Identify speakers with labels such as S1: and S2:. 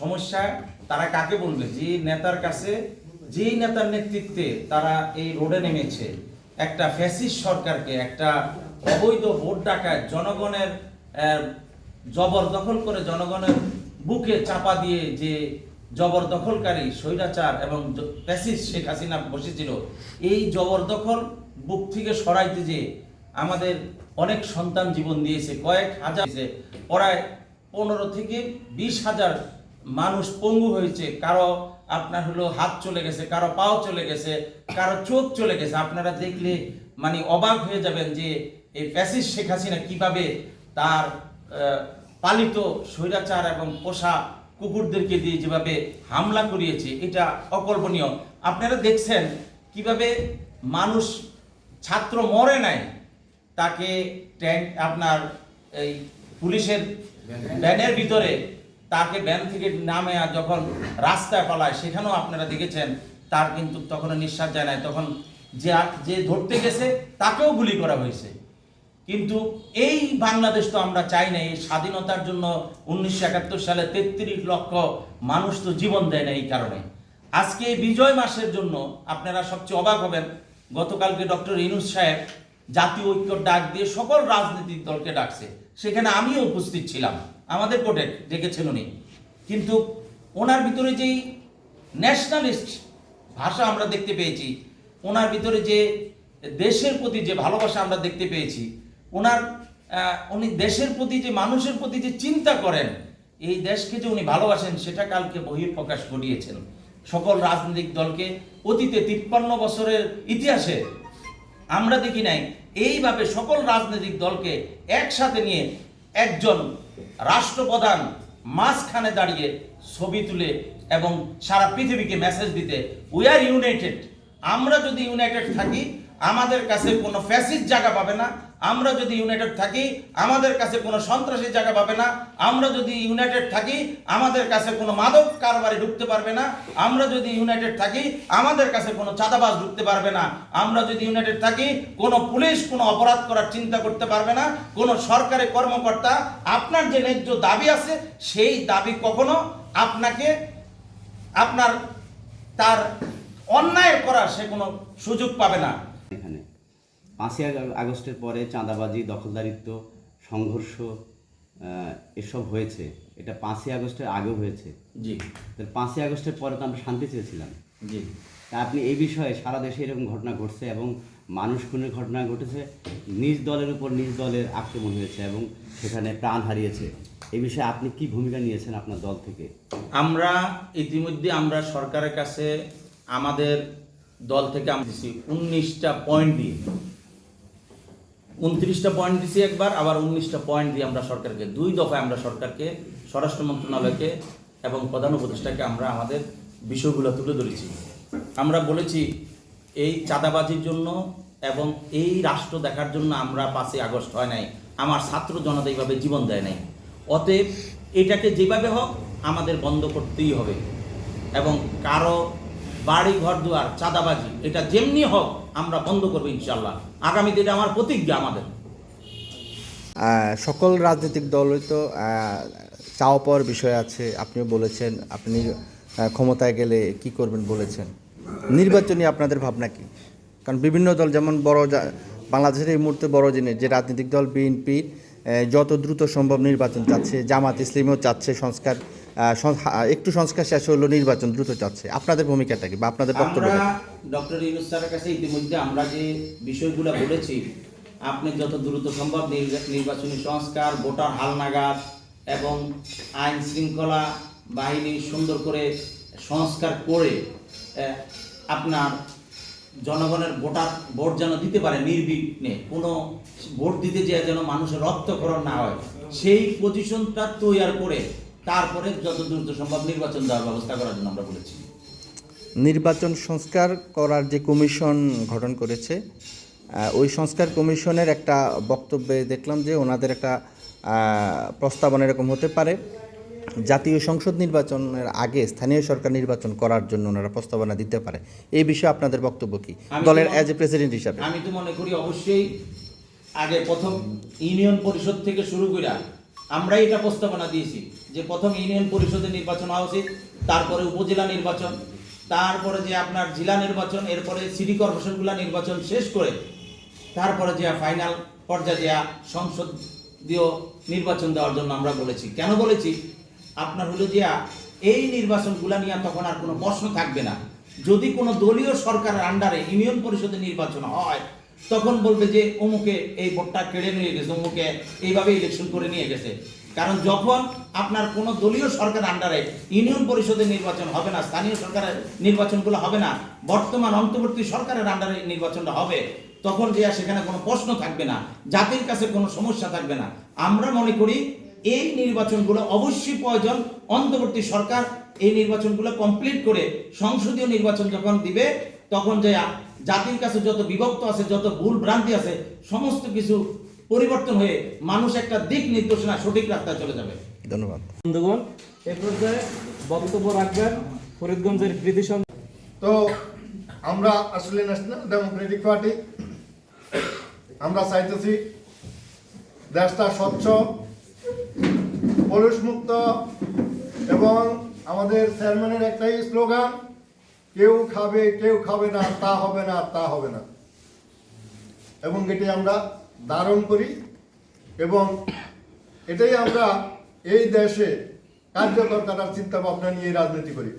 S1: সমস্যায় তারা কাকে বলবে যে নেতার কাছে, যেই নেতার নেতৃত্বে তারা এই রোডে নেমেছে, একটা ফ্যাসিস সরকারকে, একটা অবৈধ ভোট ডাকায় জনগণের জবরদখল করে জনগণের বুকে চাপা দিয়ে যে জবরদখলকারী, স্বৈরাচার এবং ফ্যাসিস্ট শেখ হাসিনা বসেছিল, এই জবরদখল বুক থেকে সরাইতে যে আমাদের অনেক সন্তান জীবন দিয়েছে, কয়েক হাজার। প্রায় পনেরো থেকে বিশ হাজার মানুষ পঙ্গু হয়েছে, কারও আপনার হলো হাত চলে গেছে, কারও পাও চলে গেছে, কারও চোখ চলে গেছে, আপনারা দেখলে মানে অবাক হয়ে যাবেন যে এই ফ্যাসিস্ট শেখ হাসিনা কীভাবে তার পালিত স্বৈরাচার এবং পোষা কুকুরদেরকে দিয়ে যেভাবে হামলা করিয়েছে, এটা অকল্পনীয়। আপনারা দেখছেন কীভাবে মানুষ ছাত্র মরে নাই, তাকে ট্যাঙ্ক আপনার এই পুলিশের ভ্যানের ভিতরে তাকে ভ্যান থেকে নামে আর যখন রাস্তায় পালায়, সেখানেও আপনারা দেখেছেন, তার কিন্তু তখন নিঃশ্বাস যায় নাই। তখন যে যে ধরতে গেছে, তাকেও গুলি করা হয়েছে। কিন্তু এই বাংলাদেশ তো আমরা চাই না, এই স্বাধীনতার জন্য উনিশশো একাত্তর সালে তেত্রিশ লক্ষ মানুষ তো জীবন দেয় না এই কারণে। আজকে এই বিজয় মাসের জন্য আপনারা সবচেয়ে অবাক হবেন, গতকালকে ডক্টর ইনুস সাহেব জাতীয় ঐক্যর ডাক দিয়ে সকল রাজনৈতিক দলকে ডাকছে। সেখানে আমিও উপস্থিত ছিলাম। আমাদের কোর্টে ডেকেছেন উনি। কিন্তু ওনার ভিতরে যেই ন্যাশনালিস্ট ভাষা আমরা দেখতে পেয়েছি, ওনার ভিতরে যে দেশের প্রতি যে ভালোবাসা আমরা দেখতে পেয়েছি, ওনার উনি দেশের প্রতি যে, মানুষের প্রতি যে চিন্তা করেন, এই দেশকে যে উনি ভালোবাসেন, সেটা কালকে বহিঃপ্রকাশ ঘটিয়েছেন। সকল রাজনৈতিক দলকে অতীতে তিপ্পান্ন বছরের ইতিহাসে আমরা দেখি নাই। এইভাবে সকল রাজনৈতিক দলকে একসাথে নিয়ে একজন রাষ্ট্রপ্রধান মাঝখানে দাঁড়িয়ে ছবি তুলে এবং সারা পৃথিবীকে মেসেজ দিতে উই আর ইউনাইটেড আমরা যদি ইউনাইটেড থাকি আমাদের কাছে কোনো ফ্যাসিস জায়গা পাবে না। আমরা যদি ইউনাইটেড থাকি, আমাদের কাছে কোনো সন্ত্রাসী জায়গা পাবে না। আমরা যদি ইউনাইটেড থাকি, আমাদের কাছে কোনো মাদক কারবারি ঢুকতে পারবে না। আমরা যদি ইউনাইটেড থাকি, আমাদের কাছে কোনো চাঁদাবাজ ঢুকতে পারবে না। আমরা যদি ইউনাইটেড থাকি, কোনো পুলিশ কোনো অপরাধ করার চিন্তা করতে পারবে না। কোনো সরকারি কর্মকর্তা, আপনার যে ন্যায্য দাবি আছে, সেই দাবি কখনো আপনাকে, আপনার, তার অন্যায় করার সে কোনো সুযোগ পাবে না।
S2: পাঁচই আগ- আগস্টের পরে চাঁদাবাজি দখলদারিত্ব সংঘর্ষ এসব হয়েছে। এটা পাঁচই আগস্টের আগেও হয়েছে।
S1: জি।
S2: তো পাঁচই আগস্টের পরে তো আমরা শান্তি চেয়েছিলাম।
S1: জি।
S2: তা আপনি এই বিষয়ে সারা দেশে এরকম ঘটনা ঘটছে এবং মানুষ খুনের ঘটনা ঘটেছে নিজ দলের উপর নিজ দলের আক্রমণ হয়েছে এবং সেখানে প্রাণ হারিয়েছে। এই বিষয়ে আপনি কি ভূমিকা নিয়েছেন আপনার দল থেকে?
S1: আমরা ইতিমধ্যে আমরা সরকারের কাছে আমাদের দল থেকে আমরা উনিশটা পয়েন্ট দিয়ে। উনত্রিশটা পয়েন্ট দিছি একবার, আবার উনিশটা পয়েন্ট দিয়ে আমরা সরকারকে, দুই দফায় আমরা সরকারকে, স্বরাষ্ট্র মন্ত্রণালয়কে এবং প্রধান উপদেষ্টাকে আমরা আমাদের বিষয়গুলো তুলে ধরেছি। আমরা বলেছি, এই চাঁদাবাজির জন্য এবং এই রাষ্ট্র দেখার জন্য আমরা পাঁচই আগস্ট হয় নাই। আমার ছাত্র জনতা এইভাবে জীবন দেয় নাই। অতএব এটাকে যেভাবে হোক আমাদের বন্ধ করতেই হবে। এবং কারও বাড়ি ঘর দুয়ার চাঁদাবাজি, এটা যেমনি হোক আমরা বন্ধ করব ইনশাল্লাহ আগামী দিনে আমার প্রতিজ্ঞা আমাদের।
S3: সকল রাজনৈতিক দলই তো চাওয়া পাওয়ার বিষয় আছে। আপনিও বলেছেন, আপনি ক্ষমতায় গেলে কি করবেন বলেছেন। নির্বাচনী আপনাদের ভাবনা কি? কারণ বিভিন্ন দল, যেমন বড় বাংলাদেশের এই মুহূর্তে বড় জিনিস যে রাজনৈতিক দল বিএনপি যত দ্রুত সম্ভব নির্বাচন চাচ্ছে, জামাত ইসলামও চাচ্ছে সংস্কার একটু সংস্কার শেষ হলো নির্বাচন দ্রুত চাচ্ছে আপনাদের ভূমিকাটা কি বা আপনাদের বক্তব্য
S1: ডক্টর ইউনুস স্যারের কাছে ইতিমধ্যে আমরা যে বিষয়গুলো বলেছি আপনি যত দ্রুত সম্ভব নির্বা- নির্বাচনী সংস্কার ভোটার হালনাগাদ এবং আইন শৃঙ্খলা বাহিনী সুন্দর করে সংস্কার করে আপনার জনগণের ভোটার ভোট যেন দিতে পারে নির্বিঘ্নে কোনো ভোট দিতে যেয়ে যেন মানুষের রক্তক্ষরণ না হয় সেই পজিশনটা তৈরি করে তারপরে যত দ্রুত সম্ভব নির্বাচন দেওয়ার ব্যবস্থা করার জন্য আমরা বলেছি।
S3: নির্বাচন সংস্কার করার যে কমিশন গঠন করেছে ওই সংস্কার কমিশনের একটা বক্তব্যে দেখলাম যে ওনাদের একটা প্রস্তাবনা এরকম হতে পারে। জাতীয় সংসদ নির্বাচনের আগে স্থানীয় সরকার নির্বাচন করার জন্য ওনারা প্রস্তাবনা দিতে পারে। এই বিষয়ে আপনাদের বক্তব্য কি? দলের অ্যাজ এ প্রেসিডেন্ট হিসাবে।
S1: আমি তো মনে করি অবশ্যই আগে প্রথম ইউনিয়ন পরিষদ থেকে শুরু করে আমরাই এটা প্রস্তাবনা দিয়েছি যে প্রথম ইউনিয়ন পরিষদের নির্বাচন হওয়া উচিত, তারপরে উপজেলা নির্বাচন, তারপরে যে আপনার জেলা নির্বাচন, এরপরে সিটি কর্পোরেশনগুলো নির্বাচন শেষ করে, তারপরে যে ফাইনাল পর্যায়ে যে সংসদীয় নির্বাচন দেওয়ার জন্য আমরা বলেছি। কেন বলেছি? আপনার হলো যে এই নির্বাচনগুলো নিয়ে তখন আর কোনো প্রশ্ন থাকবে না। যদি কোনো দলীয় সরকারের আন্ডারে ইউনিয়ন পরিষদের নির্বাচন হয় তখন বলবে যে, অমুকে এই ভোটটা কেড়ে নিয়ে গেছে, অমুকে এইভাবে ইলেকশন করে নিয়ে গেছে। কারণ যখন আপনার কোনো দলীয় সরকার আন্ডারে ইউনিয়ন পরিষদের নির্বাচন হবে না, স্থানীয় সরকারের নির্বাচনগুলো হবে না, বর্তমান অন্তর্বর্তী সরকারের আন্ডারে নির্বাচনটা হবে, তখন যে সেখানে কোনো প্রশ্ন থাকবে না, জাতির কাছে কোনো সমস্যা থাকবে না। আমরা মনে করি এই নির্বাচনগুলো অবশ্যই প্রয়োজন, অন্তর্বর্তী সরকার এই নির্বাচনগুলো কমপ্লিট করে সংসদীয় নির্বাচন যখন দিবে তখন যে জাতির কাছে যত বিভক্ত আছে যত ভুল ভ্রান্তি আছে সমস্ত কিছু পরিবর্তন হয়ে মানুষ একটা দিক নির্দেশনা সঠিক রাস্তায় চলে যাবে।
S3: ধন্যবাদ।
S4: বন্ধুগণ এ পর্যায়ে বক্তব্য রাখবেন ফরিদগঞ্জের কৃতি
S5: তো আমরা আসলে ন্যাশনাল ডেমোক্রেটিক পার্টি। আমরা চাইতেছি দেশটা স্বচ্ছ পলিশ মুক্ত এবং আমাদের চেয়ারম্যানের একটাই স্লোগান কেউ খাবে কেউ খাবে না, তা হবে না, তা হবে না। এবং এটি আমরা ধারণ করি এবং এটাই আমরা এই দেশে কার্যকর করার চিন্তা ভাবনা নিয়ে রাজনীতি করি।